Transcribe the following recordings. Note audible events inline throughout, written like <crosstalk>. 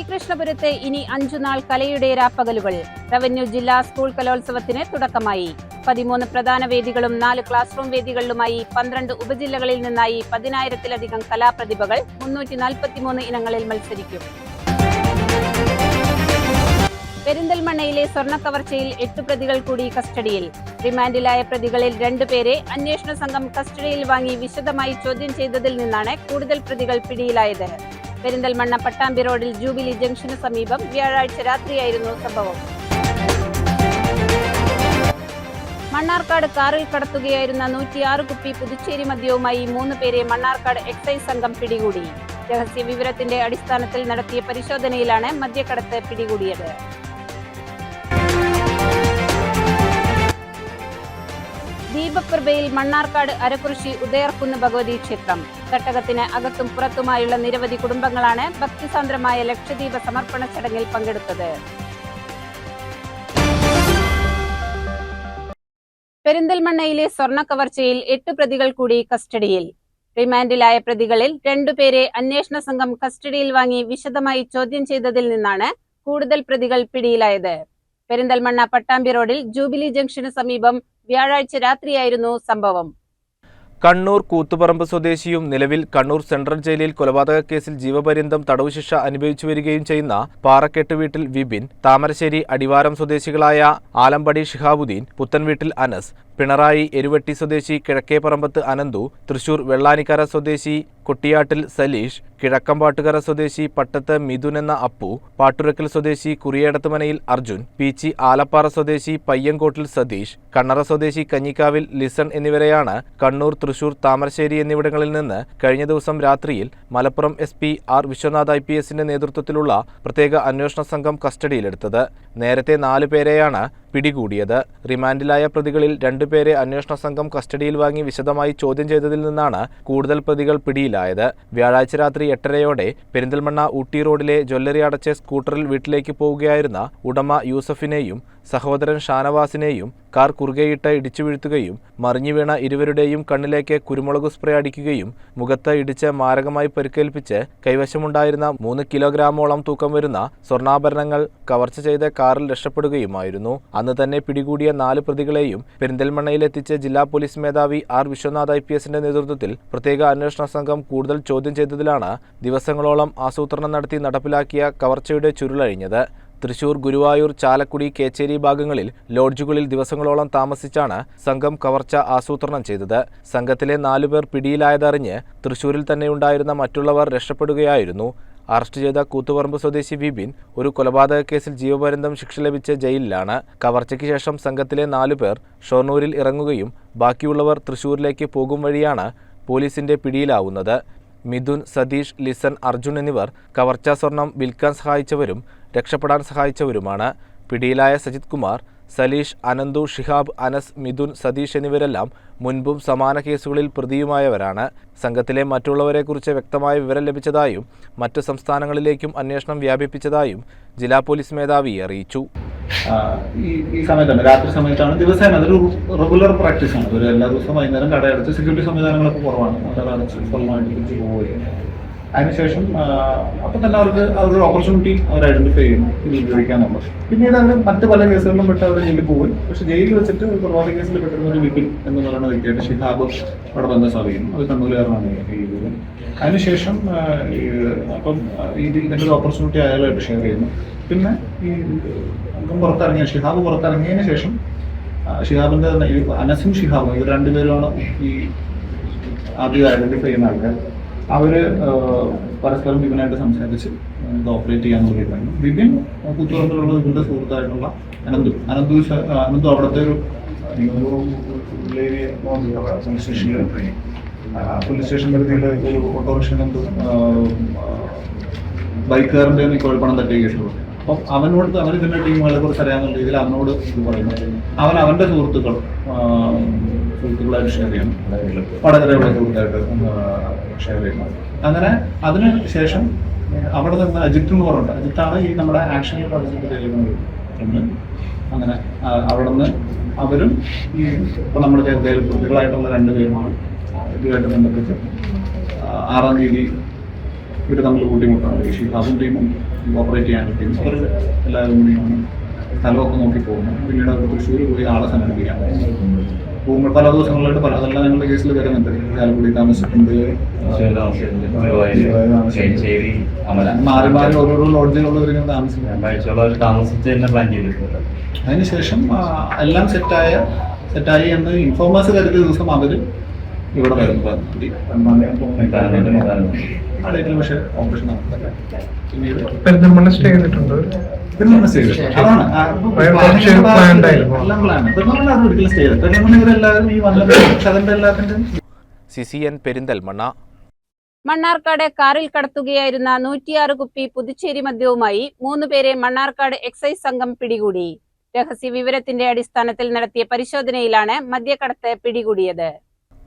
ശ്രീകൃഷ്ണപുരത്ത് ഇനി അഞ്ചുനാൾ കലയുടെ രാപ്പകലുകൾ റവന്യൂ ജില്ലാ സ്കൂൾ കലോത്സവത്തിന് തുടക്കമായി. പതിമൂന്ന് പ്രധാന വേദികളും നാല് ക്ലാസ് റൂം വേദികളിലുമായി പന്ത്രണ്ട് ഉപജില്ലകളിൽ നിന്നായി പതിനായിരത്തിലധികം കലാപ്രതിഭകൾ മുന്നൂറ്റി നാൽപ്പത്തിമൂന്ന് ഇനങ്ങളിൽ മത്സരിക്കും. പെരിന്തൽമണ്ണയിലെ സ്വർണ കവർച്ചയിൽ എട്ട് പ്രതികൾ കൂടി കസ്റ്റഡിയിൽ. റിമാൻഡിലായ പ്രതികളിൽ രണ്ടുപേരെ അന്വേഷണ സംഘം കസ്റ്റഡിയിൽ വാങ്ങി വിശദമായി ചോദ്യം ചെയ്തതിൽ നിന്നാണ് കൂടുതൽ പ്രതികൾ പിടിയിലായത്. പെരിന്തൽമണ്ണ പട്ടാമ്പി റോഡിൽ ജൂബിലി ജംഗ്ഷന് സമീപം വ്യാഴാഴ്ച രാത്രിയായിരുന്നു സംഭവം. മണ്ണാർക്കാട് കാറിൽ കടത്തുകയായിരുന്ന നൂറ്റിയാറ് കുപ്പി പുതുച്ചേരി മദ്യവുമായി മൂന്ന് പേരെ മണ്ണാർക്കാട് എക്സൈസ് സംഘം പിടികൂടി. രഹസ്യ വിവരത്തിന്റെ അടിസ്ഥാനത്തിൽ നടത്തിയ പരിശോധനയിലാണ് മദ്യക്കടത്ത് പിടികൂടിയത്. ദീപപ്രഭയിൽ മണ്ണാർക്കാട് അരക്കുറിശി ഉദയർക്കുന്ന് ഭഗവതി ക്ഷേത്രം. തട്ടകത്തിന് അകത്തും പുറത്തുമായുള്ള നിരവധി കുടുംബങ്ങളാണ് ഭക്തിസാന്ദ്രമായ ലക്ഷദ്വീപ സമർപ്പണ ചടങ്ങിൽ പങ്കെടുത്തത്. പെരിന്തൽമണ്ണയിലെ സ്വർണ കവർച്ചയിൽ എട്ട് പ്രതികൾ കൂടി കസ്റ്റഡിയിൽ. റിമാൻഡിലായ പ്രതികളിൽ രണ്ടുപേരെ അന്വേഷണ സംഘം കസ്റ്റഡിയിൽ വാങ്ങി വിശദമായി ചോദ്യം ചെയ്തതിൽ നിന്നാണ് കൂടുതൽ പ്രതികൾ പിടിയിലായത്. പെരിന്തൽമണ്ണ പട്ടാമ്പി റോഡിൽ ജൂബിലി ജംഗ്ഷന് സമീപം വ്യാഴാഴ്ച രാത്രിയായിരുന്നു സംഭവം. കണ്ണൂർ കൂത്തുപറമ്പ് സ്വദേശിയും നിലവിൽ കണ്ണൂർ സെൻട്രൽ ജയിലിൽ കൊലപാതക കേസിൽ ജീവപര്യന്തം തടവ് ശിക്ഷ അനുഭവിച്ചു വരികയും ചെയ്യുന്ന പാറക്കെട്ട് വീട്ടിൽ വിപിൻ താമരശ്ശേരി അടിവാരം സ്വദേശികളായ ആലമ്പടി ഷിഹാബുദ്ദീൻ പുത്തൻവീട്ടിൽ അനസ് പിണറായി എരുവട്ടി സ്വദേശി കിഴക്കേപ്പറമ്പത്ത് അനന്തു തൃശൂർ വെള്ളാനിക്കര സ്വദേശി കൊട്ടിയാട്ടിൽ സലീഷ് കിഴക്കമ്പാട്ടുകര സ്വദേശി പട്ടത്ത് മിഥുൻ എന്ന അപ്പു പാട്ടുരക്കൽ സ്വദേശി കുറിയേടത്തുമനയിൽ അർജുൻ പീച്ചി ആലപ്പാറ സ്വദേശി പയ്യങ്കോട്ടിൽ സതീഷ് കണ്ണറ സ്വദേശി കഞ്ഞിക്കാവിൽ ലിസൺ എന്നിവരെയാണ് കണ്ണൂർ തൃശൂർ താമരശ്ശേരി എന്നിവിടങ്ങളിൽ നിന്ന് കഴിഞ്ഞ ദിവസം രാത്രിയിൽ Malappuram S P R Viswanath I P എസിന്റെ നേതൃത്വത്തിലുള്ള പ്രത്യേക അന്വേഷണ സംഘം കസ്റ്റഡിയിലെടുത്തത്. നേരത്തെ നാലു പേരെയാണ് പിടികൂടിയത്. റിമാൻഡിലായ പ്രതികളിൽ രണ്ടുപേരെ അന്വേഷണ സംഘം കസ്റ്റഡിയിൽ വാങ്ങി വിശദമായി ചോദ്യം ചെയ്തതിൽ നിന്നാണ് കൂടുതൽ പ്രതികൾ പിടിയിലായത്. വ്യാഴാഴ്ച രാത്രി എട്ടരയോടെ പെരിന്തൽമണ്ണ ഊട്ടി റോഡിലെ ജ്വല്ലറി അടച്ച സ്കൂട്ടറിൽ വീട്ടിലേക്ക് പോവുകയായിരുന്ന ഉടമ യൂസഫിനെയും സഹോദരൻ ഷാനവാസിനെയും കാർ കുറുകെയിട്ട് ഇടിച്ചു വീഴ്ത്തുകയും മറിഞ്ഞു വീണ ഇരുവരുടെയും കണ്ണിലേക്ക് കുരുമുളക് സ്പ്രേ അടിക്കുകയും മുഖത്ത് ഇടിച്ച് മാരകമായി പരിക്കേൽപ്പിച്ച് കൈവശമുണ്ടായിരുന്ന മൂന്ന് കിലോഗ്രാമോളം തൂക്കം വരുന്ന സ്വർണാഭരണങ്ങൾ കവർച്ച ചെയ്ത് കാറിൽ രക്ഷപ്പെടുകയുമായിരുന്നു. അന്ന് തന്നെ പിടികൂടിയ നാല് പ്രതികളെയും പെരിന്തൽമണ്ണയിലെത്തിച്ച് ജില്ലാ പോലീസ് മേധാവി ആർ വിശ്വനാഥ് ഐ പി എസിന്റെ നേതൃത്വത്തിൽ പ്രത്യേക അന്വേഷണ സംഘം കൂടുതൽ ചോദ്യം ചെയ്തതിലാണ് ദിവസങ്ങളോളം ആസൂത്രണം നടത്തി നടപ്പിലാക്കിയ കവർച്ചയുടെ ചുരുളഴിഞ്ഞത്. തൃശൂർ ഗുരുവായൂർ ചാലക്കുടി കേച്ചേരി ഭാഗങ്ങളിൽ ലോഡ്ജുകളിൽ ദിവസങ്ങളോളം താമസിച്ചാണ് സംഘം കവർച്ച ആസൂത്രണം ചെയ്തത്. സംഘത്തിലെ നാലുപേർ പിടിയിലായതറിഞ്ഞ് തൃശൂരിൽ തന്നെയുണ്ടായിരുന്ന മറ്റുള്ളവർ രക്ഷപ്പെടുകയായിരുന്നു. അറസ്റ്റ് ചെയ്ത കൂത്തുപറമ്പ് സ്വദേശി വിപിൻ ഒരു കൊലപാതക കേസിൽ ജീവപര്യന്തം ശിക്ഷ ലഭിച്ച ജയിലിലാണ്. കവർച്ചയ്ക്ക് ശേഷം സംഘത്തിലെ നാലുപേർ ഷൊർണൂരിൽ ഇറങ്ങുകയും ബാക്കിയുള്ളവർ തൃശൂരിലേക്ക് പോകും വഴിയാണ് പോലീസിന്റെ പിടിയിലാവുന്നത്. മിഥുൻ സതീഷ് ലിസൺ അർജുൻ എന്നിവർ കവർച്ചാ സ്വർണം വിൽക്കാൻ സഹായിച്ചവരും രക്ഷപ്പെടാൻ സഹായിച്ചവരുമാണ്. പിടിയിലായ സജിത് കുമാർ സലീഷ് അനന്തു ഷിഹാബ് അനസ് മിഥുൻ സതീഷ് എന്നിവരെല്ലാം മുൻപും സമാന കേസുകളിൽ പ്രതിയുമായവരാണ്. സംഘത്തിലെ മറ്റുള്ളവരെക്കുറിച്ച് വ്യക്തമായ വിവരം ലഭിച്ചതായും മറ്റ് സംസ്ഥാനങ്ങളിലേക്കും അന്വേഷണം വ്യാപിപ്പിച്ചതായും ജില്ലാ പോലീസ് മേധാവി അറിയിച്ചു. ഈ സമയത്താണ് രാത്രി സമയത്താണ്. ദിവസേന അതൊരു റെഗുലർ പ്രാക്ടീസ് ആണ് ഒരു എല്ലാ ദിവസവും വൈകുന്നേരം കടയടച്ച് സെക്യൂരിറ്റി സംവിധാനങ്ങളൊക്കെ കുറവാണ്. കടയടച്ച് തിരിച്ച് പോവുകയാണ് അതിനുശേഷം അപ്പം തന്നെ അവർക്ക് അവരുടെ ഓപ്പർച്യൂണിറ്റി അവർ ഐഡന്റിഫൈ ചെയ്യുന്നു. ഇനി ഉപയോഗിക്കാന്നുള്ളത് പിന്നീട് അവർ മറ്റ് പല കേസുകളിലും പെട്ട് അവർ ജയിലിൽ പോകും. പക്ഷെ ജയിലിൽ വെച്ചിട്ട് കൊലപാതക കേസിൽ പെട്ടിരുന്ന ഒരു വിപിൻ എന്ന് പറയുന്ന വ്യക്തിയായിട്ട് ഷിഹാബ് അവിടെ ബന്ധം സ്ഥാപിക്കുന്നു അത് കണ്ണൂരുകാരനാണ് ഈ വിപിൻ അതിനുശേഷം അപ്പം ഇത് ഒരു ഓപ്പർച്യൂണിറ്റി അയാളായിട്ട് ഷെയർ ചെയ്യുന്നു. പിന്നെ ഈ അംഗം പുറത്തിറങ്ങിയ ഷിഹാബ് പുറത്തിറങ്ങിയതിന് ശേഷം തന്നെ ഈ അനസും ഷിഹാബും ഇവർ രണ്ടുപേരുമാണ് ഈ ആദ്യം ഐഡന്റിഫൈ ചെയ്യുന്ന ആൾക്കാർ. അവർ പരസ്പരം വിപിനായിട്ട് സംസാരിച്ച് ഇത് ഓപ്പറേറ്റ് ചെയ്യാൻ തീരുമാനം വിപിൻ കൂത്തുപറമ്പിലുള്ള ഇതിന്റെ സുഹൃത്തായിട്ടുള്ള അനന്തു. അനന്തു അനന്തു അവിടുത്തെ ഒരു പോലീസ് സ്റ്റേഷൻ പരിധിയിൽ ഒരു ഓട്ടോറിക്ഷ എന്തോ ബൈക്കുകാരന്റെ കുഴപ്പണം തട്ടിയ കേസുകൾ അപ്പം അവനോട് അവന് ഇതിന്റെ ടീമുകളെ കുറിച്ച് അറിയാവുന്ന രീതിയിൽ അവനോട് ഇത് പറയുന്നത് അവൻ അവന്റെ സുഹൃത്തുക്കൾ. സുഹൃത്തുക്കളായിട്ട് ഷെയർ ചെയ്യണം വടകരയുള്ള സുഹൃത്തായിട്ട് ഷെയർ ചെയ്യണം അങ്ങനെ അതിന് ശേഷം അവിടെ നിന്ന് അജിത്ത് എന്ന് പറഞ്ഞിട്ട് അജിത്താണ് ഈ നമ്മുടെ ആക്ഷൻ ചെയ്യുന്നത്. അങ്ങനെ അവിടെ നിന്ന് അവരും ഈ ഇപ്പൊ നമ്മുടെ ചേർത്തയിൽ കുട്ടികളായിട്ടുള്ള രണ്ടുപേരുമാണ് ഇതുമായിട്ട് ബന്ധപ്പെട്ട് ആറാം തീയതി ഇവർ തമ്മിൽ കൂട്ടിമുട്ടാണ് ഈ ഷിഹാബും ടീമും ഓപ്പറേറ്റ് ചെയ്യാൻ ടീം അവർ എല്ലാവരും കൂടിയാണ് സ്ഥലമൊക്കെ നോക്കി പോകുന്നു. പിന്നീട് അവർ തൃശ്ശൂർ പോയി ആളെ സംഘടിപ്പിക്കാൻ. പോകുമ്പോൾ പല ദിവസങ്ങളിലായിട്ട് പല അതെല്ലാം ഞങ്ങളുടെ കേസിൽ വരുന്നുണ്ട് ചാലക്കുടി അമല മാറി മാറി ഓരോരോ ലോഡ്ജിലുള്ളവർ ഇങ്ങനെ താമസിക്കുന്നത് താമസിച്ച് തന്നെ പ്ലാൻ ചെയ്തിട്ടുണ്ട്. അതിനുശേഷം എല്ലാം സെറ്റായ സെറ്റായി എന്ന് ഇൻഫോമേഴ്സ് കരുതിയ ദിവസം അവർ ഇവിടെ ഡേറ്റിൽ പക്ഷേ ഓപ്പറേഷൻ നടത്തില്ല പിന്നീട് സ്റ്റേ ചെയ്തിട്ടുണ്ട്? <laughs> C C N Perinthalmanna Mannarkkad കാറിൽ കടത്തുകയായിരുന്ന നൂറ്റിയാറ് കുപ്പി പുതുച്ചേരി മദ്യവുമായി മൂന്ന് പേരെ മണ്ണാർക്കാട് എക്സൈസ് സംഘം പിടികൂടി. രഹസ്യ വിവരത്തിന്റെ അടിസ്ഥാനത്തിൽ നടത്തിയ പരിശോധനയിലാണ് മദ്യക്കടത്ത് പിടികൂടിയത്.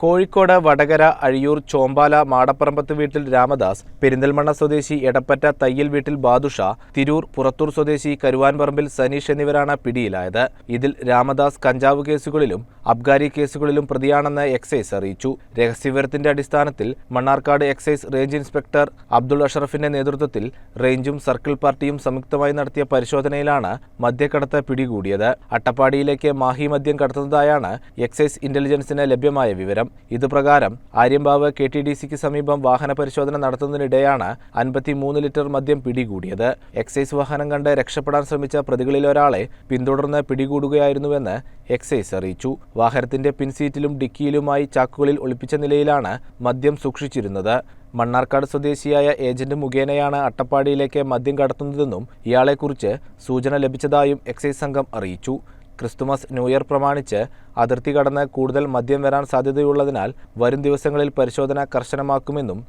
കോഴിക്കോട് വടകര അഴിയൂർ ചോമ്പാല മാടപ്പറമ്പത്ത് വീട്ടിൽ രാമദാസ് പെരിന്തൽമണ്ണ സ്വദേശി എടപ്പറ്റ തയ്യൽ വീട്ടിൽ ബാദുഷ തിരൂർ പുറത്തൂർ സ്വദേശി കരുവാൻപറമ്പിൽ സനീഷ് എന്നിവരാണ് പിടിയിലായത്. ഇതിൽ രാമദാസ് കഞ്ചാവ് കേസുകളിലും അബ്ഗാരി കേസുകളിലും പ്രതിയാണെന്ന് എക്സൈസ് അറിയിച്ചു. രഹസ്യവിവരത്തിന്റെ അടിസ്ഥാനത്തിൽ Mannarkkad excise range inspector Abdul അഷറഫിന്റെ നേതൃത്വത്തിൽ റേഞ്ചും സർക്കിൾ പാർട്ടിയും സംയുക്തമായി നടത്തിയ പരിശോധനയിലാണ് മദ്യക്കടത്ത് പിടികൂടിയത്. അട്ടപ്പാടിയിലേക്ക് മാഹി മദ്യം കടത്തുന്നതായാണ് എക്സൈസ് ഇന്റലിജൻസിന് ലഭ്യമായ വിവരം. ഇതുപ്രകാരം ആര്യമ്പാവ് കെ ടി ഡി സിക്ക് സമീപം വാഹന പരിശോധന നടത്തുന്നതിനിടെയാണ് അൻപത്തിമൂന്ന് ലിറ്റർ മദ്യം പിടികൂടിയത്. എക്സൈസ് വാഹനം കണ്ട് രക്ഷപ്പെടാൻ ശ്രമിച്ച പ്രതികളിലൊരാളെ പിന്തുടർന്ന് പിടികൂടുകയായിരുന്നുവെന്ന് എക്സൈസ് അറിയിച്ചു. വാഹനത്തിന്റെ പിൻസീറ്റിലും ഡിക്കിയിലുമായി ചാക്കുകളിൽ ഒളിപ്പിച്ച നിലയിലാണ് മദ്യം സൂക്ഷിച്ചിരുന്നത്. മണ്ണാർക്കാട് സ്വദേശിയായ ഏജന്റ് മുഖേനയാണ് അട്ടപ്പാടിയിലേക്ക് മദ്യം കടത്തുന്നതെന്നും ഇയാളെക്കുറിച്ച് സൂചന ലഭിച്ചതായും എക്സൈസ് സംഘം അറിയിച്ചു. ക്രിസ്തുമസ് ന്യൂ ഇയർ പ്രമാണിച്ച് അതിർത്തി കടന്ന് കൂടുതൽ മദ്യം വരാൻ സാധ്യതയുള്ളതിനാൽ വരും ദിവസങ്ങളിൽ പരിശോധന കർശനമാക്കുമെന്നും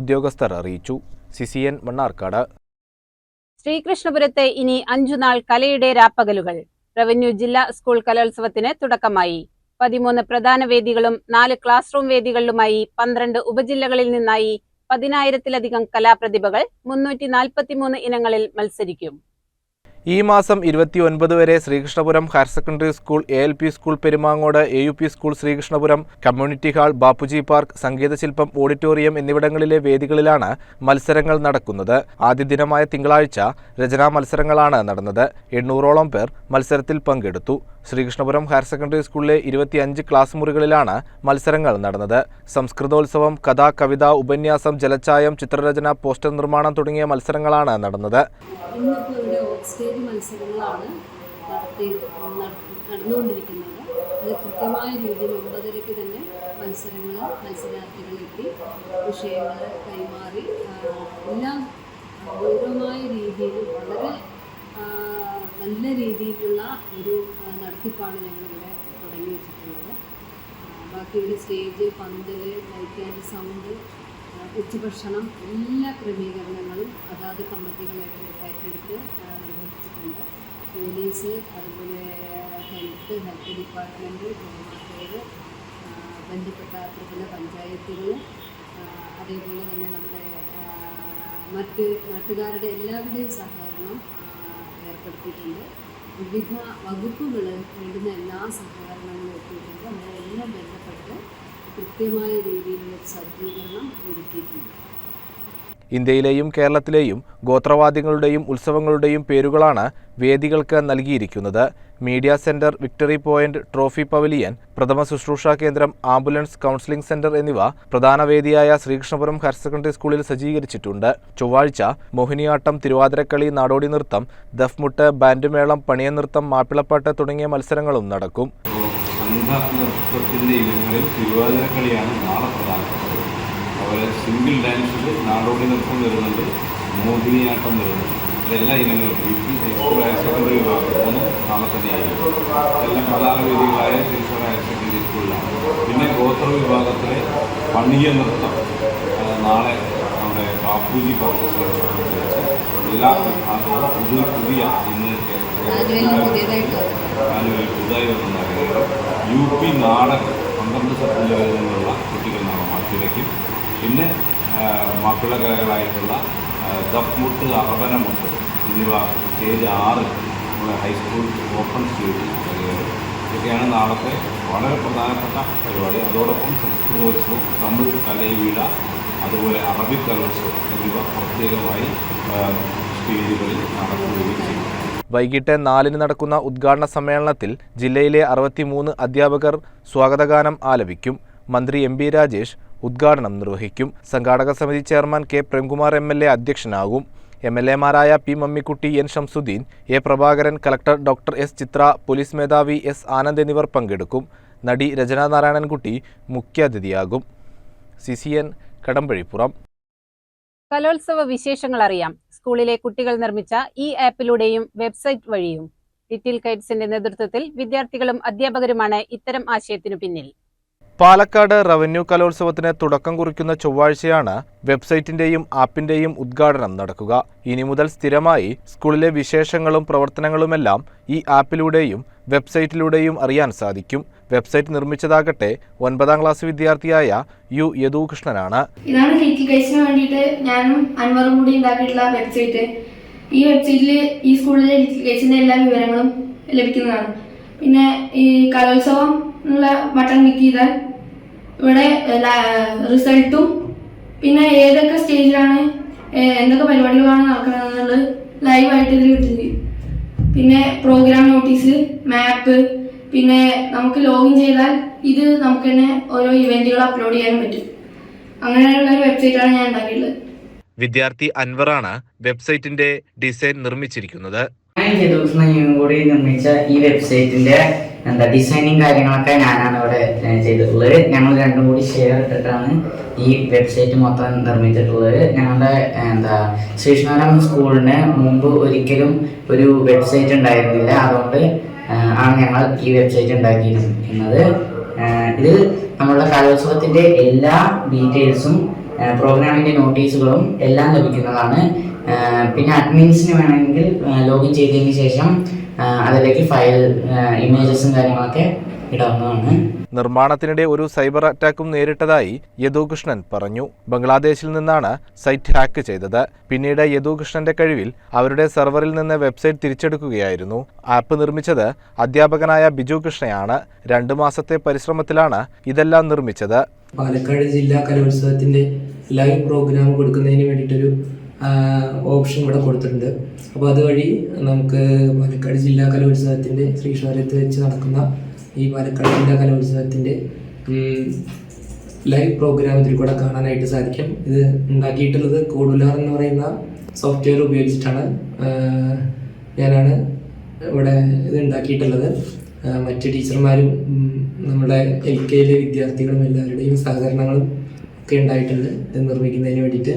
ഉദ്യോഗസ്ഥർ അറിയിച്ചു. സിസിയൻ മണ്ണാർക്കാട്. ശ്രീകൃഷ്ണപുരത്തെ ഇനി അഞ്ചുനാൾ കലയുടെ രാപ്പകലുകൾ. റവന്യൂ ജില്ലാ സ്കൂൾ കലോത്സവത്തിന് തുടക്കമായി. പതിമൂന്ന് പ്രധാന വേദികളും നാല് ക്ലാസ് റൂം വേദികളിലുമായി പന്ത്രണ്ട് ഉപജില്ലകളിൽ നിന്നായി പതിനായിരത്തിലധികം കലാപ്രതിഭകൾ മുന്നൂറ്റി നാൽപ്പത്തിമൂന്ന് ഇനങ്ങളിൽ മത്സരിക്കും. ഈ മാസം ഇരുപത്തി ഒൻപത് വരെ Sreekrishnapuram higher secondary school A L P school Perumangode A U P school Sreekrishnapuram community hall Bapuji park സംഗീതശില്പം auditorium എന്നിവിടങ്ങളിലെ വേദികളിലാണ് മത്സരങ്ങൾ നടക്കുന്നത്. ആദ്യ ദിനമായ തിങ്കളാഴ്ച രചനാ മത്സരങ്ങളാണ് നടന്നത്. എണ്ണൂറോളം പേർ മത്സരത്തിൽ പങ്കെടുത്തു. ശ്രീകൃഷ്ണപുരം ഹയർ സെക്കൻഡറി സ്കൂളിലെ ഇരുപത്തിയഞ്ച് ക്ലാസ് മുറികളിലാണ് മത്സരങ്ങൾ നടന്നത്. സംസ്കൃതോത്സവം കഥ കവിത ഉപന്യാസം ജലച്ചായം ചിത്രരചന പോസ്റ്റർ നിർമ്മാണം തുടങ്ങിയ മത്സരങ്ങളാണ് നടന്നത്. നടന്നുകൊണ്ടിരിക്കുന്നത്. അത് കൃത്യമായ രീതിയിൽ ഒമ്പതരയ്ക്ക് തന്നെ മത്സരങ്ങൾ മത്സരാർത്ഥികളെത്തി വിഷയങ്ങൾ കൈമാറി എല്ലാം ഗൗരവമായ രീതിയിൽ വളരെ നല്ല രീതിയിലുള്ള ഒരു നടത്തിപ്പാണ് ഞങ്ങളിവിടെ തുടങ്ങി വെച്ചിട്ടുള്ളത്. ബാക്കിയുടെ സ്റ്റേജ് പന്തൽ ലൈറ്റ് സൗണ്ട് ഉച്ചഭക്ഷണം എല്ലാ ക്രമീകരണങ്ങളും അതാത് കമ്മിറ്റികൾ ഏറ്റെ- ഏറ്റെടുത്ത് നിർവഹിച്ചിട്ടുണ്ട്. പോലീസ് അതുപോലെ ഹെൽത്ത് ഹെൽത്ത് ഡിപ്പാർട്ട്മെന്റ് ഗവൺമെന്റ് ബന്ധപ്പെട്ട ത്രിപുര പഞ്ചായത്തുകൾ അതേപോലെ തന്നെ നമ്മുടെ മറ്റ് നാട്ടുകാരുടെ എല്ലാവരുടെയും സഹകരണം ഏർപ്പെടുത്തിയിട്ടുണ്ട്. വിവിധ വകുപ്പുകൾ വേണ്ടുന്ന എല്ലാ സഹകരണങ്ങളും എത്തിയിട്ടുണ്ട് അവരെല്ലാം ബന്ധപ്പെട്ട് കൃത്യമായ രീതിയിലുള്ള സജ്ജീകരണം ഒരുക്കിയിട്ടുണ്ട്. ഇന്ത്യയിലെയും കേരളത്തിലെയും ഗോത്രവാദികളുടെയും ഉത്സവങ്ങളുടെയും പേരുകളാണ് വേദികൾക്ക് നൽകിയിരിക്കുന്നത്. Media centre victory point trophy pavilion പ്രഥമ ശുശ്രൂഷ കേന്ദ്രം ആംബുലൻസ് കൗൺസിലിംഗ് സെന്റർ എന്നിവ പ്രധാന വേദിയായ ശ്രീകൃഷ്ണപുരം ഹയർ സെക്കൻഡറി സ്കൂളിൽ സജ്ജീകരിച്ചിട്ടുണ്ട്. ചൊവ്വാഴ്ച മോഹിനിയാട്ടം തിരുവാതിരക്കളി നാടോടി നൃത്തം ദഫ്മുട്ട് ബാൻഡുമേളം പണിയൻ നൃത്തം മാപ്പിളപ്പാട്ട് തുടങ്ങിയ മത്സരങ്ങളും നടക്കും. സംഘ ഇനങ്ങളിൽ തിരുവാതിരക്കളിയാണ് നാളെ പ്രധാനപ്പെട്ടത് അതുപോലെ സിംഗിൾ ഡാൻസിൽ നാടോടി നൃത്തം വരുന്നുണ്ട് മോഹിനിയാട്ടം വരുന്നുണ്ട്. എല്ലാ ഇനങ്ങളും U P high school higher secondary വിഭാഗം മൂന്നും നാളെ തന്നെയായിരിക്കും എല്ലാം പ്രധാന വേദികളായ ശ്രീശ്വര ഹയർ സെക്കൻഡറി സ്കൂളിലാണ്. പിന്നെ ഗോത്ര വിഭാഗത്തിലെ പണിയ നൃത്തം നാളെ നമ്മുടെ ബാപ്പുജി പാർട്ടി വെച്ച് എല്ലാ വിഭാഗവും പുതിയ പുതിയ ഇന്ന് പുതുതായി വരുന്ന യു പി നാടകം പന്ത്രണ്ട് സെപ്റ്റംബറിൽ നിന്നുള്ള കുട്ടികൾ നാളെ മാറ്റിവയ്ക്കും പിന്നെ മാപ്പിളകലകളായിട്ടുള്ള ദഫ്മുട്ട് അറബനമുട്ട് എന്നിവ സ്റ്റേജ് ആറ് ഹൈസ്കൂൾ ഓപ്പൺ സ്റ്റേജ് ഇതൊക്കെയാണ് നാളത്തെ വളരെ പ്രധാനപ്പെട്ട പരിപാടി. അതോടൊപ്പം സംസ്കൃതോത്സവം തമിഴ് കലൈവീഴ അതുപോലെ അറബിക് കലോത്സവം എന്നിവ പ്രത്യേകമായി സ്റ്റേജുകളിൽ നടക്കുകയും ചെയ്യും. വൈകിട്ട് നാലിന് നടക്കുന്ന ഉദ്ഘാടന സമ്മേളനത്തിൽ ജില്ലയിലെ അറുപത്തിമൂന്ന് അധ്യാപകർ സ്വാഗതഗാനം ആലപിക്കും. മന്ത്രി എം രാജേഷ് ഉദ്ഘാടനം നിർവഹിക്കും. സംഘാടക സമിതി chairman K Premkumar M L A അധ്യക്ഷനാകും. M L എമാരായ P Mammikutty N Shamsuddin A Prabhakaran collector doctor S Chithra police മേധാവി എസ് ആനന്ദ് എന്നിവർ പങ്കെടുക്കും. നടി രചന നാരായണൻകുട്ടി മുഖ്യാതിഥിയാകും സി സി എൻ കടമ്പഴിപ്പുറം. കലോത്സവ വിശേഷങ്ങൾ അറിയാം. സ്കൂളിലെ കുട്ടികൾ നിർമ്മിച്ച ഈ ആപ്പിലൂടെയും വെബ്സൈറ്റ് വഴിയും. ലിറ്റിൽ കൈറ്റ്സിന്റെ നേതൃത്വത്തിൽ വിദ്യാർത്ഥികളും അധ്യാപകരുമാണ് ഇത്തരം ആശയത്തിനു പിന്നിൽ. പാലക്കാട് റവന്യൂ കലോത്സവത്തിന് തുടക്കം കുറിക്കുന്ന ചൊവ്വാഴ്ചയാണ് വെബ്സൈറ്റിന്റെയും ആപ്പിന്റെയും ഉദ്ഘാടനം നടക്കുക. ഇനി മുതൽ സ്ഥിരമായി സ്കൂളിലെ വിശേഷങ്ങളും പ്രവർത്തനങ്ങളുമെല്ലാം ഈ ആപ്പിലൂടെയും വെബ്സൈറ്റിലൂടെയും അറിയാൻ സാധിക്കും. വെബ്സൈറ്റ് നിർമ്മിച്ചതാകട്ടെ ഒൻപതാം ക്ലാസ് വിദ്യാർത്ഥിയായ യു യദുകൃഷ്ണനാണ്. ഇതാണ് ഉണ്ടാക്കിയിട്ടുള്ള വെബ്സൈറ്റ്. ഈ വെബ്സൈറ്റിൽ ഈ സ്കൂളിലെ ലിറ്റിൽ എല്ലാ വിവരങ്ങളും ലഭിക്കുന്നതാണ്. പിന്നെ ഈ കലോത്സവം എന്നുള്ള ബട്ടൺ ക്ലിക്ക് ചെയ്താൽ ഇവിടെ റിസൾട്ടും പിന്നെ ഏതൊക്കെ സ്റ്റേജിലാണ് എന്തൊക്കെ പരിപാടികളാണ് നടക്കുന്നതെന്നുള്ളത് ലൈവായിട്ട് ഇതിൽ കിട്ടുന്നത് പിന്നെ പ്രോഗ്രാം നോട്ടീസ് മാപ്പ് പിന്നെ നമുക്ക് ലോഗിൻ ചെയ്താൽ ഇത് നമുക്ക് തന്നെ ഓരോ ഇവന്റുകൾ അപ്ലോഡ് ചെയ്യാൻ പറ്റും. അങ്ങനെയുള്ള ഒരു വെബ്സൈറ്റാണ് ഞാൻ ഉണ്ടാക്കിയിട്ടുള്ളത്. വിദ്യാർത്ഥി അൻവറാണ് വെബ്സൈറ്റിന്റെ ഡിസൈൻ നിർമ്മിച്ചിരിക്കുന്നത്. കൂടി നിർമ്മിച്ച ഈ വെബ്സൈറ്റിന്റെ എന്താ ഡിസൈനിങ് കാര്യങ്ങളൊക്കെ ഞാനാണ് ഇവിടെ ചെയ്തിട്ടുള്ളത്. ഞങ്ങൾ രണ്ടും കൂടി ഷെയർ ഇട്ടിട്ടാണ് ഈ വെബ്സൈറ്റ് മൊത്തം നിർമ്മിച്ചിട്ടുള്ളത്. ഞങ്ങളുടെ എന്താ ശ്രീകൃഷ്ണപുരം സ്കൂളിന് മുമ്പ് ഒരിക്കലും ഒരു വെബ്സൈറ്റ് ഉണ്ടായിരുന്നില്ല. അതുകൊണ്ട് ആണ് ഞങ്ങൾ ഈ വെബ്സൈറ്റ് ഉണ്ടാക്കിയിരിക്കുന്നത് ഏഹ്, ഇത് നമ്മുടെ കലോത്സവത്തിന്റെ എല്ലാ ഡീറ്റെയിൽസും പ്രോഗ്രാമിന്റെ നോട്ടീസുകളും എല്ലാം ലഭിക്കുന്നതാണ്. പിന്നെ അഡ്മിൻസിന് വേണമെങ്കിൽ ലോഗിൻ ചെയ്തതിന് ശേഷം അതിലേക്ക് ഫയൽ ഇമേജസും കാര്യങ്ങളൊക്കെ ഇടാവുന്നതാണ്. നിർമ്മാണത്തിനിടെ ഒരു സൈബർ അറ്റാക്കും നേരിട്ടതായി യദുകൃഷ്ണൻ പറഞ്ഞു. ബംഗ്ലാദേശിൽ നിന്നാണ് സൈറ്റ് ഹാക്ക് ചെയ്തത്. പിന്നീട് യദുകൃഷ്ണന്റെ കഴിവിൽ അവരുടെ സെർവറിൽ നിന്ന് വെബ്സൈറ്റ് തിരിച്ചെടുക്കുകയായിരുന്നു. ആപ്പ് നിർമ്മിച്ചത് അധ്യാപകനായ ബിജു കൃഷ്ണയാണ്. രണ്ടു മാസത്തെ പരിശ്രമത്തിലാണ് ഇതെല്ലാം നിർമ്മിച്ചത്. പാലക്കാട് ജില്ലാ കലോത്സവത്തിന്റെ ലൈവ് പ്രോഗ്രാം കൊടുക്കുന്നതിന് വേണ്ടിയിട്ടൊരു ഓപ്ഷൻ ഇവിടെ കൊടുത്തിട്ടുണ്ട്. അപ്പോൾ അതുവഴി നമുക്ക് പാലക്കാട് ജില്ലാ കലോത്സവത്തിന്റെ ശ്രീശാലത്ത് വെച്ച് നടക്കുന്ന ഈ പാലക്കാട് ജില്ലാ കലോത്സവത്തിന്റെ ലൈവ് പ്രോഗ്രാം ഇതിൽ കൂടെ കാണാനായിട്ട് സാധിക്കും. ഇത് ഉണ്ടാക്കിയിട്ടുള്ളത് കോഡുലാർ എന്ന് പറയുന്ന സോഫ്റ്റ്വെയർ ഉപയോഗിച്ചിട്ടാണ്. ഞാനാണ് ഇവിടെ ഇത് ഉണ്ടാക്കിയിട്ടുള്ളത്. മറ്റ് ടീച്ചർമാരും നമ്മുടെ എൽ കെയിലെ വിദ്യാർത്ഥികളും എല്ലാവരുടെയും സഹകരണങ്ങളും ഒക്കെ ഉണ്ടായിട്ടുണ്ട്. ഇത് നിർമ്മിക്കുന്നതിന് വേണ്ടിയിട്ട്.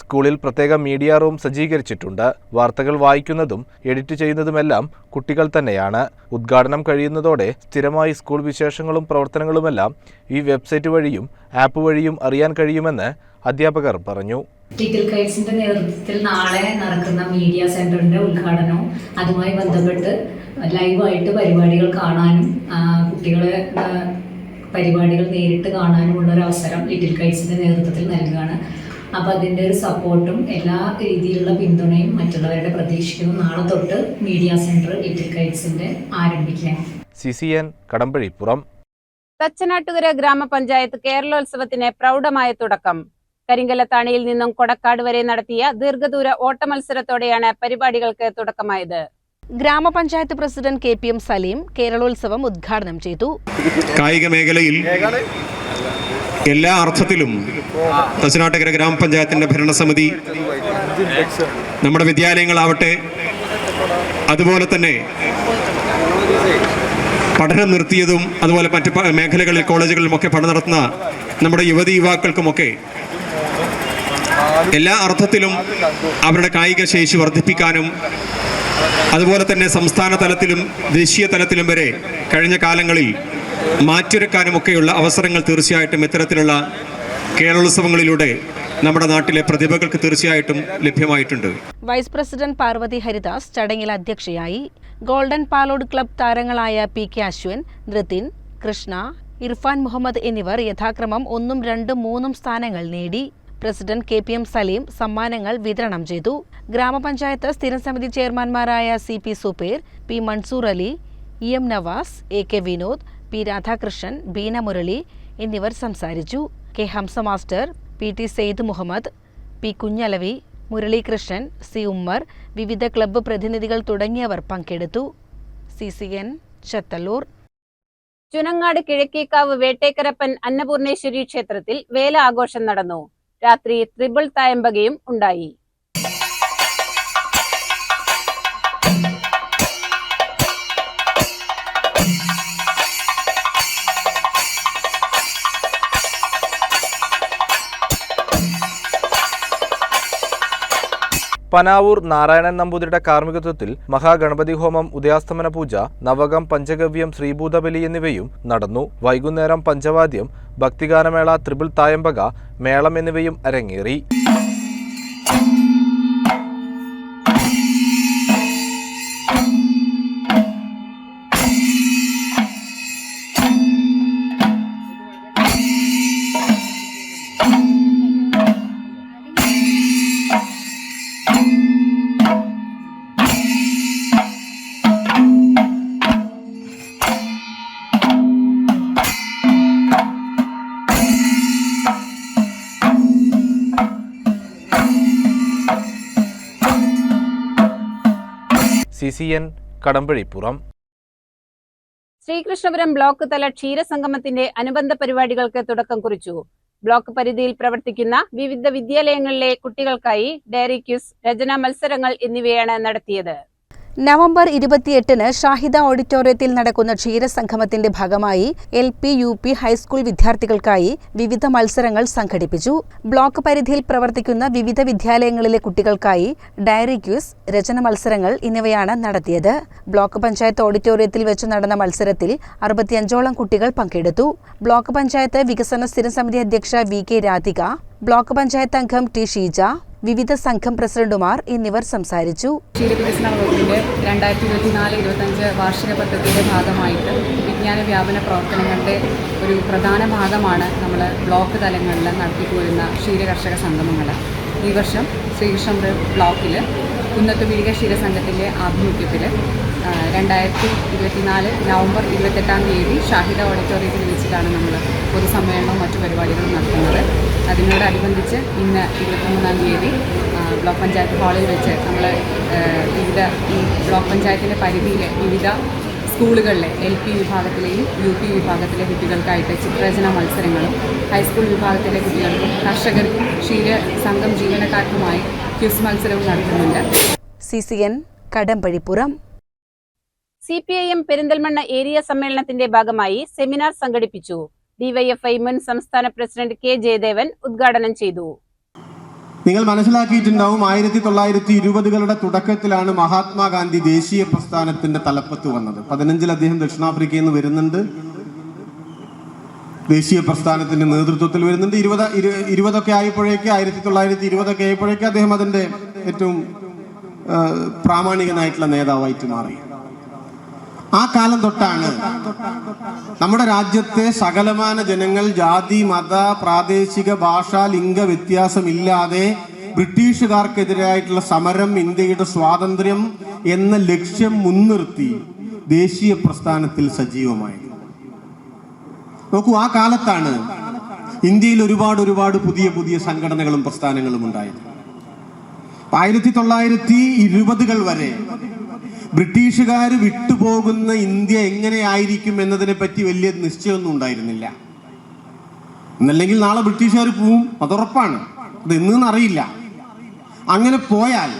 സ്കൂളിൽ പ്രത്യേക മീഡിയ റൂം സജ്ജീകരിച്ചിട്ടുണ്ട്. വാർത്തകൾ വായിക്കുന്നതും എഡിറ്റ് ചെയ്യുന്നതുമെല്ലാം കുട്ടികൾ തന്നെയാണ്. ഉദ്ഘാടനം കഴിയുന്നതോടെ സ്ഥിരമായി സ്കൂൾ വിശേഷങ്ങളും പ്രവർത്തനങ്ങളുമെല്ലാം ഈ വെബ്സൈറ്റ് വഴിയും ആപ്പ് വഴിയും അറിയാൻ കഴിയുമെന്ന് അധ്യാപകർ പറഞ്ഞു. നേതൃത്വത്തിൽ നാളെ നടക്കുന്ന മീഡിയ സെന്ററിന്റെ ഉദ്ഘാടനവും അതുമായി ബന്ധപ്പെട്ട് ലൈവായിട്ട് പരിപാടികൾ കാണാനും കുട്ടികളെ പരിപാടികൾ നേരിട്ട് കാണാനുമുള്ള ഒരു അവസരം ലിറ്റിൽ കൈസിന്റെ നേതൃത്വത്തിൽ നൽകുകയാണ്. അപ്പോൾ അതിന്റെ ഒരു സപ്പോർട്ടും എല്ലാ രീതിയിലുള്ള പിന്തുണയും മറ്റുള്ളവരുടെ പ്രതീക്ഷിക്കുന്നു. നാളെ തൊട്ട് മീഡിയ സെന്റർ ലിറ്റിൽ കൈറ്റ്സിന്റെ ആരംഭിക്കാൻ. C C N Kadambazhipuram Thachanattukara ഗ്രാമപഞ്ചായത്ത് കേരളോത്സവത്തിന് പ്രൗഢമായ തുടക്കം. കരിങ്കലത്താണിയിൽ നിന്നും കൊടക്കാട് വരെ നടത്തിയ ദീർഘദൂര ഓട്ടമത്സരത്തോടെയാണ് പരിപാടികൾക്ക് തുടക്കമായത്. ഗ്രാമപഞ്ചായത്ത് president K P M Saleem Keralolsavam ഉദ്ഘാടനം ചെയ്തു. കായിക മേഖലയിൽ എല്ലാ അർത്ഥത്തിലും തച്ചനാട്ടുകര ഗ്രാമപഞ്ചായത്തിന്റെ ഭരണസമിതി നമ്മുടെ വിദ്യാലയങ്ങളാവട്ടെ അതുപോലെ തന്നെ പഠനം നിർത്തിയതും അതുപോലെ മറ്റ് മേഖലകളിൽ കോളേജുകളിലുമൊക്കെ പഠനം നടത്തുന്ന നമ്മുടെ യുവതി യുവാക്കൾക്കുമൊക്കെ എല്ലാ അർത്ഥത്തിലും അവരുടെ കായിക ശേഷി വർദ്ധിപ്പിക്കാനും അതുപോലെ തന്നെ സംസ്ഥാന തലത്തിലും ദേശീയ തലത്തിലും വരെ കഴിഞ്ഞ കാലങ്ങളിൽ മാറ്റുരക്കാനുമൊക്കെയുള്ള അവസരങ്ങൾ തീർച്ചയായിട്ടും ഇത്തരത്തിലുള്ള കേരളോത്സവങ്ങളിലൂടെ നമ്മുടെ നാട്ടിലെ പ്രതിഭകൾക്ക് തീർച്ചയായിട്ടും ലഭ്യമായിട്ടുണ്ട്. വൈസ് പ്രസിഡന്റ് പാർവതി ഹരിദാസ് ചടങ്ങിൽ അധ്യക്ഷയായി ഗോൾഡൻ പാലോഡ് ക്ലബ് താരങ്ങളായ പി കെ അശ്വിൻ നിതിൻ കൃഷ്ണ ഇർഫാൻ മുഹമ്മദ് എന്നിവർ യഥാക്രമം ഒന്നും രണ്ടും മൂന്നും സ്ഥാനങ്ങൾ നേടി president K P M Saleem സമ്മാനങ്ങൾ വിതരണം ചെയ്തു. ഗ്രാമപഞ്ചായത്ത് സ്ഥിരം സമിതി ചെയർമാൻമാരായ C P Suber P Mansoor Ali E M Navas A K Vinod P Radhakrishnan Beena Murali എന്നിവർ സംസാരിച്ചു. K Hamsa master P T Syed Muhammad P Kunhalavi Muralikrishnan C Ummer വിവിധ club പ്രതിനിധികൾ തുടങ്ങിയവർ പങ്കെടുത്തു. C C N Chathallur. Chunangad Kizhakkekkavu Vettekkarappan Annapurneshwari ക്ഷേത്രത്തിൽ വേല ആഘോഷം നടന്നു. രാത്രി ത്രിബിൾ തായമ്പകയും ഉണ്ടായി. പനാവൂർ നാരായണൻ നമ്പൂതിരിയുടെ കാർമ്മികത്വത്തിൽ മഹാഗണപതി ഹോമം ഉദയാസ്തമന പൂജ നവകം പഞ്ചഗവ്യം ശ്രീഭൂതബലി എന്നിവയും നടന്നു. വൈകുന്നേരം പഞ്ചവാദ്യം ഭക്തിഗാനമേള ത്രിപിൾ തായമ്പക മേളം എന്നിവയും അരങ്ങേറി. C N Kadambazhipuram. Sreekrishnapuram block തല ക്ഷീരസംഗമത്തിന്റെ അനുബന്ധ പരിപാടികൾക്ക് തുടക്കം കുറിച്ചു. ബ്ലോക്ക് പരിധിയിൽ പ്രവർത്തിക്കുന്ന വിവിധ വിദ്യാലയങ്ങളിലെ കുട്ടികൾക്കായി ഡയറി ക്യൂസ് രചനാ മത്സരങ്ങൾ എന്നിവയാണ് നടത്തിയത്. നവംബർ ഇരുപത്തിയെട്ടിന് ഷാഹിദ ഓഡിറ്റോറിയത്തിൽ നടക്കുന്ന ക്ഷീരസംഗമത്തിന്റെ ഭാഗമായി L P U P high school വിദ്യാർത്ഥികൾക്കായി വിവിധ മത്സരങ്ങൾ സംഘടിപ്പിച്ചു. ബ്ലോക്ക് പരിധിയിൽ പ്രവർത്തിക്കുന്ന വിവിധ വിദ്യാലയങ്ങളിലെ കുട്ടികൾക്കായി ഡയറി ക്യൂസ് രചന മത്സരങ്ങൾ എന്നിവയാണ് നടത്തിയത്. ബ്ലോക്ക് പഞ്ചായത്ത് ഓഡിറ്റോറിയത്തിൽ വെച്ച് നടന്ന മത്സരത്തിൽ അറുപത്തിയഞ്ചോളം കുട്ടികൾ പങ്കെടുത്തു. ബ്ലോക്ക് പഞ്ചായത്ത് വികസന സ്ഥിരം സമിതി അധ്യക്ഷ V K Radhika block panchayat അംഗം ടി ഷീജ വിവിധ സംഘം പ്രസിഡന്റുമാർ എന്നിവർ സംസാരിച്ചു. ക്ഷീരവികസന വകുപ്പിന്റെ രണ്ടായിരത്തി ഇരുപത്തിനാല് ഇരുപത്തഞ്ച് വാർഷിക പദ്ധതിയുടെ ഭാഗമായിട്ട് വിജ്ഞാന വ്യാപന പ്രവർത്തനങ്ങളുടെ ഒരു പ്രധാന ഭാഗമാണ് നമ്മൾ ബ്ലോക്ക് തലങ്ങളിൽ നടത്തിപ്പോരുന്ന ക്ഷീരകർഷക സംഗമങ്ങൾ ഈ വർഷം ശ്രീകൃഷ്ണപുരം ബ്ലോക്കിൽ കുന്നത്തുപീടിക ക്ഷീരസംഘത്തിന്റെ ആഭിമുഖ്യത്തിൽ രണ്ടായിരത്തി ഇരുപത്തിനാല് നവംബർ ഇരുപത്തെട്ടാം തീയതി ഷാഹിദ ഓഡിറ്റോറിയത്തിൽ വെച്ചിട്ടാണ് നമ്മൾ പൊതുസമ്മേളനവും മറ്റു പരിപാടികളും നടത്തുന്നത്. അതിനോടനുബന്ധിച്ച് ഇന്ന് ഇരുപത്തിമൂന്നാം തീയതി ബ്ലോക്ക് പഞ്ചായത്ത് ഹാളിൽ വെച്ച് നമ്മൾ വിവിധ ഈ ബ്ലോക്ക് പഞ്ചായത്തിന്റെ പരിധിയിലെ വിവിധ സ്കൂളുകളിലെ എൽ പി വിഭാഗത്തിലെയും യു പി വിഭാഗത്തിലെ കുട്ടികൾക്കായിട്ട് ചിത്രരചന മത്സരങ്ങളും ഹൈസ്കൂൾ വിഭാഗത്തിലെ കുട്ടികൾക്കും കർഷകർക്കും ക്ഷീര സംഘം ജീവനക്കാർക്കുമായി ക്വിസ് മത്സരവും നടത്തുന്നുണ്ട് C C N Kadambazhipuram. C P I M Perinthalmanna area സമ്മേളനത്തിന്റെ ഭാഗമായി സെമിനാർ സംഘടിപ്പിച്ചു. ഡിവൈഎഫ്ഐ മുൻ സംസ്ഥാന പ്രസിഡന്റ് കെ ജയദേവൻ ഉദ്ഘാടനം ചെയ്തു. നിങ്ങൾ മനസ്സിലാക്കിയിട്ടുണ്ടാവും ആയിരത്തി തൊള്ളായിരത്തി ഇരുപതുകളുടെ തുടക്കത്തിലാണ് മഹാത്മാഗാന്ധി ദേശീയ പ്രസ്ഥാനത്തിന്റെ തലപ്പത്ത് വന്നത്. പതിനഞ്ചിൽ അദ്ദേഹം ദക്ഷിണാഫ്രിക്കയിൽ നിന്ന് വരുന്നുണ്ട്. ദേശീയ പ്രസ്ഥാനത്തിന്റെ നേതൃത്വത്തിൽ വരുന്നുണ്ട്. ഇരുപത് ഇരു- ഇരുപതൊക്കെ ആയപ്പോഴേക്ക് ആയിരത്തി തൊള്ളായിരത്തി ഇരുപതൊക്കെ ആയപ്പോഴേക്ക് അദ്ദേഹം അതിന്റെ ഏറ്റവും പ്രാമാണികനായിട്ടുള്ള നേതാവായിട്ട് മാറി. ആ കാലം തൊട്ടാണ് നമ്മുടെ രാജ്യത്തെ സകലമാന ജനങ്ങൾ ജാതി മത പ്രാദേശിക ഭാഷ ലിംഗ വ്യത്യാസമില്ലാതെ ബ്രിട്ടീഷുകാർക്കെതിരായിട്ടുള്ള സമരം ഇന്ത്യയുടെ സ്വാതന്ത്ര്യം എന്ന ലക്ഷ്യം മുൻനിർത്തി ദേശീയ പ്രസ്ഥാനത്തിൽ സജീവമായി നോക്കൂ ആ കാലത്താണ് ഇന്ത്യയിൽ ഒരുപാട് ഒരുപാട് പുതിയ പുതിയ സംഘടനകളും പ്രസ്ഥാനങ്ങളും ഉണ്ടായത്. ആയിരത്തി തൊള്ളായിരത്തി ഇരുപതുകൾ വരെ ബ്രിട്ടീഷുകാർ വിട്ടുപോകുന്ന ഇന്ത്യ എങ്ങനെയായിരിക്കും എന്നതിനെ പറ്റി വലിയ നിശ്ചയമൊന്നും ഉണ്ടായിരുന്നില്ല. എന്നല്ലെങ്കിൽ നാളെ ബ്രിട്ടീഷുകാർ പോവും അതുറപ്പാണ്. അത് എന്ന് അറിയില്ല. അങ്ങനെ പോയാൽ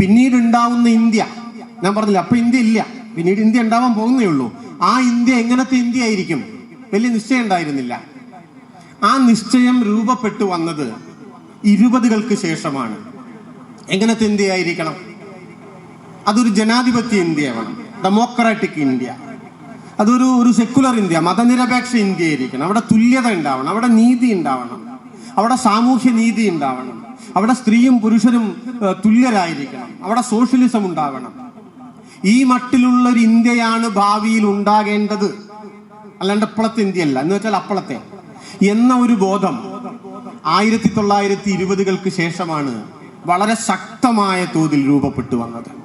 പിന്നീട് ഉണ്ടാവുന്ന ഇന്ത്യ ഞാൻ പറഞ്ഞില്ല അപ്പൊ ഇന്ത്യ ഇല്ല. പിന്നീട് ഇന്ത്യ ഉണ്ടാവാൻ പോകുന്നേ ഉള്ളൂ. ആ ഇന്ത്യ എങ്ങനത്തെ ഇന്ത്യ ആയിരിക്കും? വലിയ നിശ്ചയം ഉണ്ടായിരുന്നില്ല ആ നിശ്ചയം രൂപപ്പെട്ടു വന്നത് ഇരുപതുകൾക്ക് ശേഷമാണ്. എങ്ങനത്തെ ഇന്ത്യയായിരിക്കണം? അതൊരു ജനാധിപത്യ ഇന്ത്യ വേണം ഡെമോക്രാറ്റിക് ഇന്ത്യ അതൊരു ഒരു സെക്യുലർ ഇന്ത്യ മതനിരപേക്ഷ ഇന്ത്യ ആയിരിക്കണം അവിടെ തുല്യത ഉണ്ടാവണം. അവിടെ നീതി ഉണ്ടാവണം. അവിടെ സാമൂഹ്യ നീതി ഉണ്ടാവണം. അവിടെ സ്ത്രീയും പുരുഷനും തുല്യരായിരിക്കണം. അവിടെ സോഷ്യലിസം ഉണ്ടാവണം. ഈ മട്ടിലുള്ള ഒരു ഇന്ത്യയാണ് ഭാവിയിൽ ഉണ്ടാകേണ്ടത്. അല്ലാണ്ട് അപ്പളത്തെ ഇന്ത്യയല്ല. എന്ന് വെച്ചാൽ അപ്പളത്തെ. എന്ന ഒരു ബോധം ആയിരത്തി തൊള്ളായിരത്തി ഇരുപതുകൾക്ക് ശേഷമാണ് വളരെ ശക്തമായ തോതിൽ രൂപപ്പെട്ടു വന്നത്.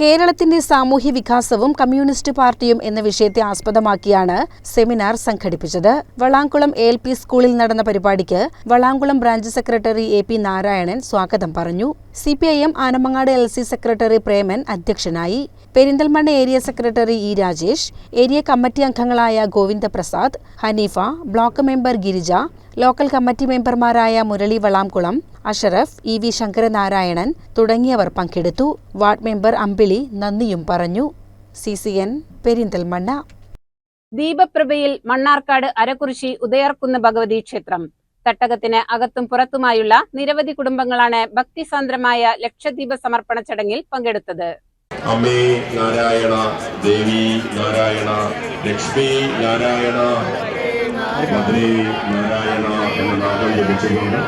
കേരളത്തിന്റെ സാമൂഹ്യ വികാസവും കമ്മ്യൂണിസ്റ്റ് പാർട്ടിയും എന്ന വിഷയത്തെ ആസ്പദമാക്കിയാണ് സെമിനാർ സംഘടിപ്പിച്ചത്. വളാങ്കുളം എൽ പി സ്കൂളിൽ നടന്ന പരിപാടിക്ക് Valamkulam branch secretary A P Narayanan സ്വാഗതം പറഞ്ഞു. C P I M Anamangad L C secretary Preman അധ്യക്ഷനായി. Perinthalmanna area secretary E Rajesh area committee അംഗങ്ങളായ Govindaprasad Haneefa block member Girija local committee മെമ്പർമാരായ Murali Valamkulam Ashraf E V Sankaranarayanan തുടങ്ങിയവർ പങ്കെടുത്തു. Ward member Ambili നന്ദിയും പറഞ്ഞു. C C N Perinthalmanna. ദീപപ്രഭയിൽ Mannarkkad Arakkurissi Udayarkunnu Bhagavathi ക്ഷേത്രം. തട്ടകത്തിന് അകത്തും പുറത്തുമായുള്ള നിരവധി കുടുംബങ്ങളാണ് ഭക്തിസാന്ദ്രമായ ലക്ഷദ്വീപ സമർപ്പണ ചടങ്ങിൽ പങ്കെടുത്തത്. അമ്മേ നാരായണ ദേവി നാരായണ ലക്ഷ്മി നാരായണ. നാരായണ എന്ന നാമം ലഭിച്ചുകൊണ്ട്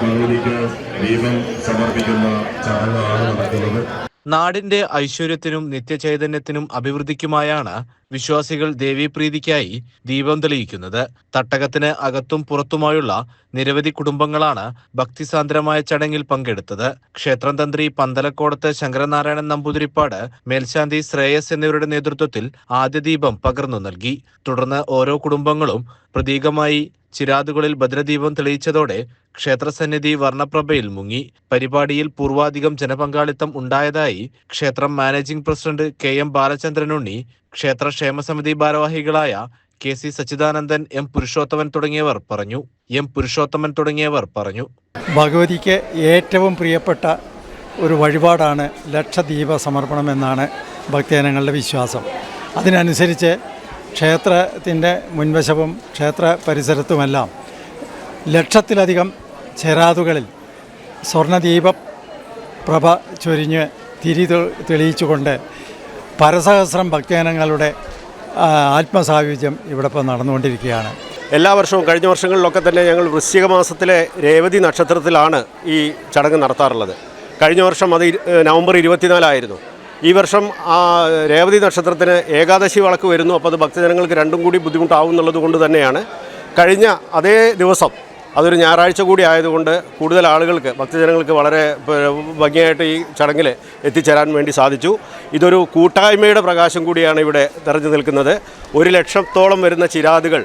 ഭഗവതിക്ക് ദീപം സമർപ്പിക്കുന്ന ചടങ്ങാണ് നടക്കുന്നത്. നാടിന്റെ ഐശ്വര്യത്തിനും നിത്യചൈതന്യത്തിനും അഭിവൃദ്ധിക്കുമായാണ് വിശ്വാസികൾ ദേവീപ്രീതിക്കായി ദീപം തെളിയിക്കുന്നത്. തട്ടകത്തിന് അകത്തും പുറത്തുമായുള്ള നിരവധി കുടുംബങ്ങളാണ് ഭക്തിസാന്ദ്രമായ ചടങ്ങിൽ പങ്കെടുത്തത്. ക്ഷേത്രം തന്ത്രി പന്തലക്കോടത്ത് ശങ്കരനാരായണൻ നമ്പൂതിരിപ്പാട് മേൽശാന്തി ശ്രേയസ് എന്നിവരുടെ നേതൃത്വത്തിൽ ആദ്യ ദീപം പകർന്നു നൽകി. തുടർന്ന് ഓരോ കുടുംബങ്ങളും പ്രതീകമായി ചിരാതുകളിൽ ഭദ്രദീപം തെളിയിച്ചതോടെ ക്ഷേത്രസന്നിധി വർണപ്രഭയിൽ മുങ്ങി. പരിപാടിയിൽ പൂർവാധികം ജനപങ്കാളിത്തം ഉണ്ടായതായി ക്ഷേത്രം managing president K M Balachandranunni ക്ഷേത്ര ക്ഷേമസമിതി ഭാരവാഹികളായ K C Sachidanandan M Purushothaman തുടങ്ങിയവർ പറഞ്ഞു. എം പുരുഷോത്തമൻ തുടങ്ങിയവർ പറഞ്ഞു. ഭഗവതിക്ക് ഏറ്റവും പ്രിയപ്പെട്ട ഒരു വഴിപാടാണ് ലക്ഷദീപ സമർപ്പണം എന്നാണ് ഭക്തജനങ്ങളുടെ വിശ്വാസം. അതിനനുസരിച്ച് ക്ഷേത്രത്തിന്റെ മുൻവശവും ക്ഷേത്ര പരിസരത്തുമെല്ലാം ലക്ഷത്തിലധികം ചെരാതുകളിൽ സ്വർണദീപ പ്രഭ ചൊരിഞ്ഞ് തിരി തെളിയിച്ചുകൊണ്ട് പരസഹസ്രം ഭക്തജനങ്ങളുടെ ആത്മസാഹിത്യം ഇവിടെ ഇപ്പോൾ നടന്നുകൊണ്ടിരിക്കുകയാണ്. എല്ലാ വർഷവും കഴിഞ്ഞ വർഷങ്ങളിലൊക്കെ തന്നെ ഞങ്ങൾ വൃശ്ചിക മാസത്തിലെ രേവതി നക്ഷത്രത്തിലാണ് ഈ ചടങ്ങ് നടത്താറുള്ളത്. കഴിഞ്ഞ വർഷം അത് നവംബർ ഇരുപത്തിനാലായിരുന്നു. ഈ വർഷം ആ രേവതി നക്ഷത്രത്തിന് ഏകാദശി വളക്ക് വരുന്നു. അപ്പോൾ അത് ഭക്തജനങ്ങൾക്ക് രണ്ടും കൂടി ബുദ്ധിമുട്ടാവും എന്നുള്ളത് കൊണ്ട് തന്നെയാണ്. കഴിഞ്ഞ അതേ ദിവസം അതൊരു ഞായറാഴ്ച കൂടി ആയതുകൊണ്ട് കൂടുതൽ ആളുകൾക്ക് ഭക്തജനങ്ങൾക്ക് വളരെ ഭംഗിയായിട്ട് ഈ ചടങ്ങിൽ എത്തിച്ചേരാൻ വേണ്ടി സാധിച്ചു. ഇതൊരു കൂട്ടായ്മയുടെ പ്രകാശം കൂടിയാണ് ഇവിടെ നിറഞ്ഞു നിൽക്കുന്നത്. ഒരു ലക്ഷത്തോളം വരുന്ന ചിരാതുകൾ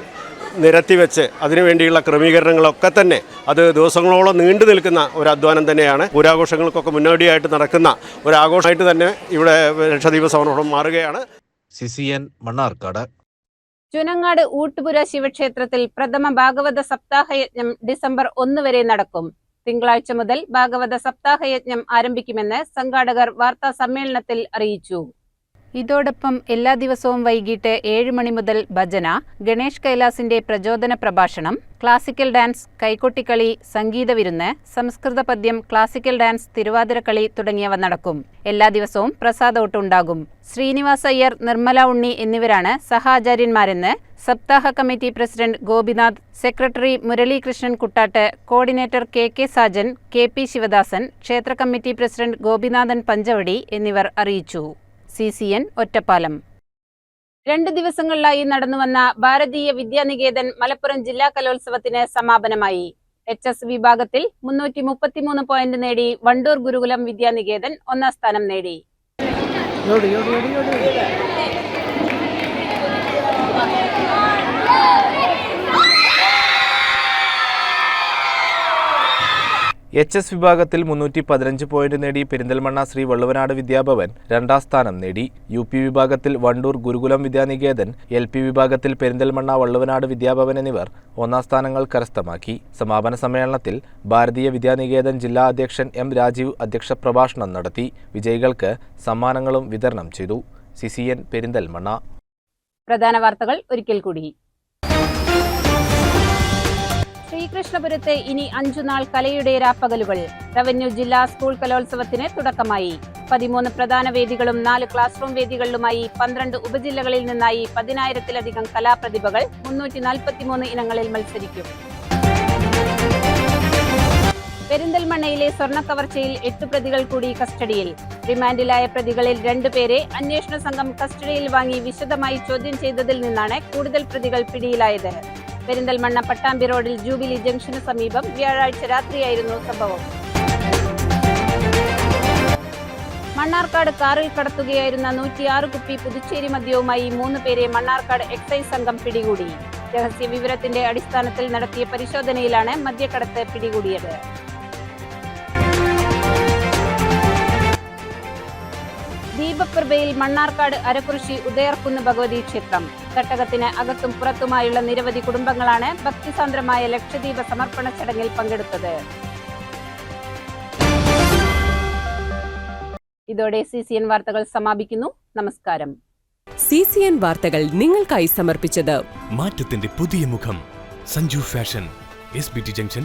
നിരത്തിവെച്ച് അതിനുവേണ്ടിയുള്ള ക്രമീകരണങ്ങളൊക്കെ തന്നെ അത് ദിവസങ്ങളോളം നീണ്ടു നിൽക്കുന്ന ഒരു അധ്വാനം തന്നെയാണ്. പൂരാഘോഷങ്ങൾക്കൊക്കെ മുന്നോടിയായിട്ട് നടക്കുന്ന ഒരു ആഘോഷമായിട്ട് തന്നെ ഇവിടെ ലക്ഷദ്വീപ സമർപ്പണം മാറുകയാണ്. C C N Mannarkkad Chunangad ഊട്ടുപുര ശിവക്ഷേത്രത്തിൽ പ്രഥമ ഭാഗവത സപ്താഹ യജ്ഞം ഡിസംബർ ഒന്ന് വരെ നടക്കും. തിങ്കളാഴ്ച മുതൽ ഭാഗവത സപ്താഹ യജ്ഞം ആരംഭിക്കുമെന്ന് സംഘാടകർ വാർത്താ സമ്മേളനത്തിൽ അറിയിച്ചു. ഇതോടൊപ്പം എല്ലാ ദിവസവും വൈകിട്ട് ഏഴ് മണി മുതൽ ഭജന ഗണേഷ് കൈലാസിന്റെ പ്രചോദന പ്രഭാഷണം ക്ലാസിക്കൽ ഡാൻസ് കൈകൊട്ടിക്കളി സംഗീത വിരുന്ന് സംസ്കൃത പദ്യം ക്ലാസിക്കൽ ഡാൻസ് തിരുവാതിരക്കളി തുടങ്ങിയവ നടക്കും. എല്ലാ ദിവസവും പ്രസാദോട്ടുണ്ടാകും ശ്രീനിവാസ് അയ്യർ നിർമ്മല ഉണ്ണി എന്നിവരാണ് സഹാചാര്യന്മാരെന്ന് സപ്താഹ committee president Gopinath secretary Muralikrishnan Kuttatt coordinator K K Sajan K P Sivadasan ക്ഷേത്ര കമ്മിറ്റി പ്രസിഡന്റ് ഗോപിനാഥൻ പഞ്ചവടി എന്നിവർ അറിയിച്ചു. C C N Ottapalam. രണ്ട് ദിവസങ്ങളിലായി നടന്നുവന്ന ഭാരതീയ വിദ്യാനികേതൻ മലപ്പുറം ജില്ലാ കലോത്സവത്തിന് സമാപനമായി. എച്ച് എസ് വിഭാഗത്തിൽ മുന്നൂറ്റി മുപ്പത്തിമൂന്ന് പോയിന്റ് നേടി വണ്ടൂർ ഗുരുകുലം വിദ്യാനികേതൻ ഒന്നാം സ്ഥാനം നേടി. എച്ച് എസ് വിഭാഗത്തിൽ മുന്നൂറ്റി പതിനഞ്ച് പോയിന്റ് നേടി പെരിന്തൽമണ്ണ ശ്രീ വള്ളുവനാട് വിദ്യാഭവൻ രണ്ടാം സ്ഥാനം നേടി. യു പി വിഭാഗത്തിൽ വണ്ടൂർ ഗുരുകുലം വിദ്യാനികേതൻ എൽ പി വിഭാഗത്തിൽ പെരിന്തൽമണ്ണ വള്ളുവനാട് വിദ്യാഭവൻ എന്നിവർ ഒന്നാം സ്ഥാനങ്ങൾ കരസ്ഥമാക്കി. സമാപന സമ്മേളനത്തിൽ ഭാരതീയ വിദ്യാനികേതൻ ജില്ലാ അധ്യക്ഷൻ എം രാജീവ് അധ്യക്ഷ പ്രഭാഷണം നടത്തി. വിജയികൾക്ക് സമ്മാനങ്ങളും വിതരണം ചെയ്തു. സിസിഎൻ പെരിന്തൽമണ്ണ. പ്രധാന വാർത്തകൾ ഒരിക്കൽ കൂടി. ശ്രീകൃഷ്ണപുരത്ത് ഇനി അഞ്ചുനാൾ കലയുടെ രാപ്പകലുകൾ റവന്യൂ ജില്ലാ സ്കൂൾ കലോത്സവത്തിന് തുടക്കമായി. പതിമൂന്ന് പ്രധാന വേദികളും നാല് ക്ലാസ് റൂം വേദികളിലുമായി പന്ത്രണ്ട് ഉപജില്ലകളിൽ നിന്നായി പതിനായിരത്തിലധികം കലാപ്രതിഭകൾ മുന്നൂറ്റി നാൽപ്പത്തിമൂന്ന് ഇനങ്ങളിൽ മത്സരിക്കും. പെരിന്തൽമണ്ണയിലെ സ്വർണ കവർച്ചയിൽ എട്ട് പ്രതികൾ കൂടി കസ്റ്റഡിയിൽ. റിമാൻഡിലായ പ്രതികളിൽ രണ്ടുപേരെ അന്വേഷണ സംഘം കസ്റ്റഡിയിൽ വാങ്ങി വിശദമായി ചോദ്യം ചെയ്തതിൽ നിന്നാണ് കൂടുതൽ പ്രതികൾ പിടിയിലായത്. പെരിന്തൽമണ്ണ പട്ടാമ്പി റോഡിൽ ജൂബിലി ജംഗ്ഷന് സമീപം വ്യാഴാഴ്ച രാത്രിയായിരുന്നു സംഭവം. മണ്ണാർക്കാട് കാറിൽ കടത്തുകയായിരുന്ന നൂറ്റിയാറ് കുപ്പി പുതുച്ചേരി മദ്യവുമായി മൂന്ന് പേരെ മണ്ണാർക്കാട് എക്സൈസ് സംഘം പിടികൂടി. രഹസ്യ വിവരത്തിന്റെ അടിസ്ഥാനത്തിൽ നടത്തിയ പരിശോധനയിലാണ് മദ്യക്കടത്ത് പിടികൂടിയത്. ദീപപ്രഭയിൽ മണ്ണാർക്കാട് അരക്കുറിശി ഉദയർക്കുന്ന് ഭഗവതി ക്ഷേത്രം. തട്ടകത്തിന് അകത്തും പുറത്തുമായുള്ള നിരവധി കുടുംബങ്ങളാണ് ഭക്തിസാന്ദ്രമായ ലക്ഷദ്വീപ സമർപ്പണ ചടങ്ങിൽ പങ്കെടുത്തത്. ഇതോടെ സി സി എൻ വാർത്തകൾ സമാപിക്കുന്നു. നമസ്കാരം. സി സി എൻ വാർത്തകൾ നിങ്ങൾക്കായി സമർപ്പിച്ചത് മാറ്റത്തിന്റെ പുതിയ മുഖം. Sanju fashion S B T junction